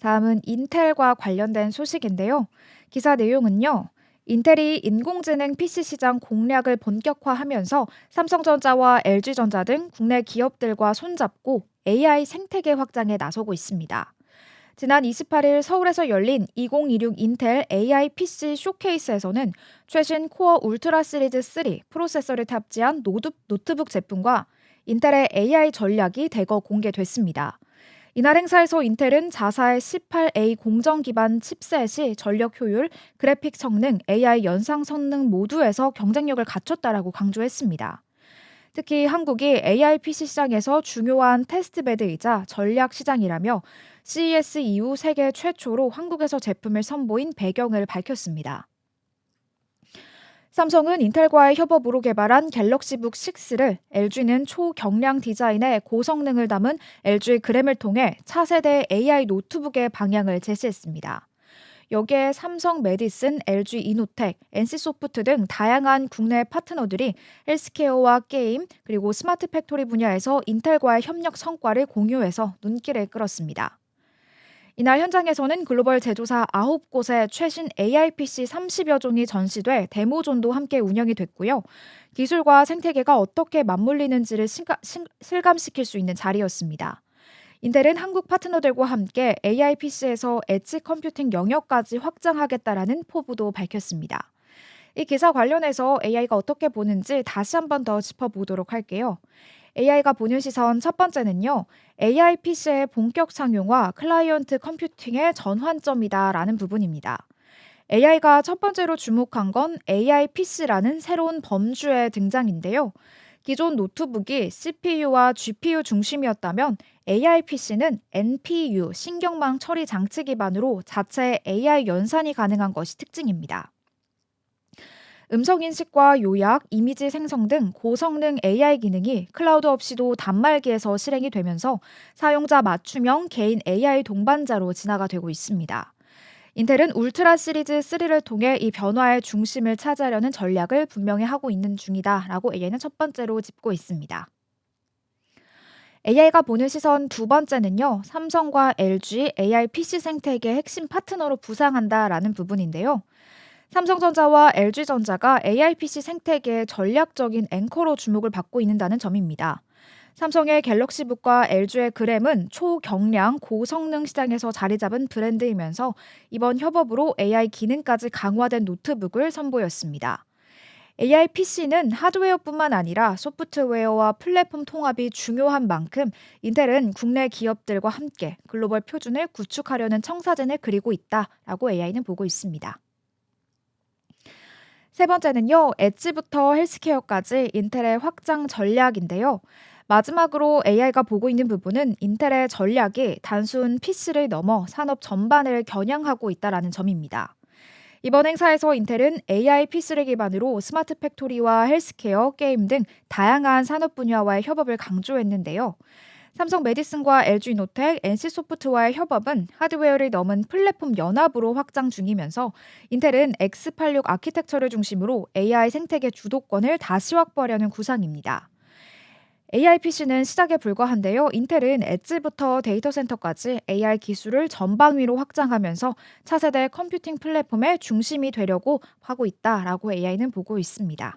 다음은 인텔과 관련된 소식인데요. 기사 내용은요. 인텔이 인공지능 PC 시장 공략을 본격화하면서 삼성전자와 LG전자 등 국내 기업들과 손잡고 AI 생태계 확장에 나서고 있습니다. 지난 28일 서울에서 열린 2026 인텔 AI PC 쇼케이스에서는 최신 코어 울트라 시리즈 3 프로세서를 탑재한 노트북 제품과 인텔의 AI 전략이 대거 공개됐습니다. 이날 행사에서 인텔은 자사의 18A 공정 기반 칩셋이 전력 효율, 그래픽 성능, AI 연상 성능 모두에서 경쟁력을 갖췄다라고 강조했습니다. 특히 한국이 AI PC 시장에서 중요한 테스트베드이자 전략 시장이라며 CES 이후 세계 최초로 한국에서 제품을 선보인 배경을 밝혔습니다. 삼성은 인텔과의 협업으로 개발한 갤럭시북 6를 LG는 초경량 디자인의 고성능을 담은 LG 그램을 통해 차세대 AI 노트북의 방향을 제시했습니다. 여기에 삼성 메디슨, LG 이노텍, NC소프트 등 다양한 국내 파트너들이 헬스케어와 게임 그리고 스마트 팩토리 분야에서 인텔과의 협력 성과를 공유해서 눈길을 끌었습니다. 이날 현장에서는 글로벌 제조사 9곳의 최신 AIPC 30여 종이 전시돼 데모존도 함께 운영이 됐고요. 기술과 생태계가 어떻게 맞물리는지를 실감시킬 수 있는 자리였습니다. 인텔은 한국 파트너들과 함께 AIPC에서 엣지 컴퓨팅 영역까지 확장하겠다라는 포부도 밝혔습니다. 이 기사 관련해서 AI가 어떻게 보는지 다시 한 번 더 짚어보도록 할게요. AI가 보는 시선 첫 번째는요. AI PC의 본격 상용화 클라이언트 컴퓨팅의 전환점이다라는 부분입니다. AI가 첫 번째로 주목한 건 AI PC라는 새로운 범주의 등장인데요. 기존 노트북이 CPU와 GPU 중심이었다면 AI PC는 NPU 신경망 처리 장치 기반으로 자체 AI 연산이 가능한 것이 특징입니다. 음성 인식과 요약, 이미지 생성 등 고성능 AI 기능이 클라우드 없이도 단말기에서 실행이 되면서 사용자 맞춤형 개인 AI 동반자로 진화가 되고 있습니다. 인텔은 울트라 시리즈 3를 통해 이 변화의 중심을 차지하려는 전략을 분명히 하고 있는 중이다라고 AI는 첫 번째로 짚고 있습니다. AI가 보는 시선 두 번째는요, 삼성과 LG AI PC 생태계 핵심 파트너로 부상한다라는 부분인데요. 삼성전자와 LG전자가 AIPC 생태계의 전략적인 앵커로 주목을 받고 있다는 점입니다. 삼성의 갤럭시북과 LG의 그램은 초경량 고성능 시장에서 자리 잡은 브랜드이면서 이번 협업으로 AI 기능까지 강화된 노트북을 선보였습니다. AI PC는 하드웨어뿐만 아니라 소프트웨어와 플랫폼 통합이 중요한 만큼 인텔은 국내 기업들과 함께 글로벌 표준을 구축하려는 청사진을 그리고 있다라고 AI는 보고 있습니다. 세 번째는요, 엣지부터 헬스케어까지 인텔의 확장 전략인데요. 마지막으로 AI가 보고 있는 부분은 인텔의 전략이 단순 PC를 넘어 산업 전반을 겨냥하고 있다는 점입니다. 이번 행사에서 인텔은 AI PC를 기반으로 스마트 팩토리와 헬스케어, 게임 등 다양한 산업 분야와의 협업을 강조했는데요. 삼성 메디슨과 LG 노텍, NC 소프트와의 협업은 하드웨어를 넘은 플랫폼 연합으로 확장 중이면서 인텔은 X86 아키텍처를 중심으로 AI 생태계 주도권을 다시 확보하려는 구상입니다. AI PC는 시작에 불과한데요. 인텔은 엣지부터 데이터 센터까지 AI 기술을 전방위로 확장하면서 차세대 컴퓨팅 플랫폼의 중심이 되려고 하고 있다라고 AI는 보고 있습니다.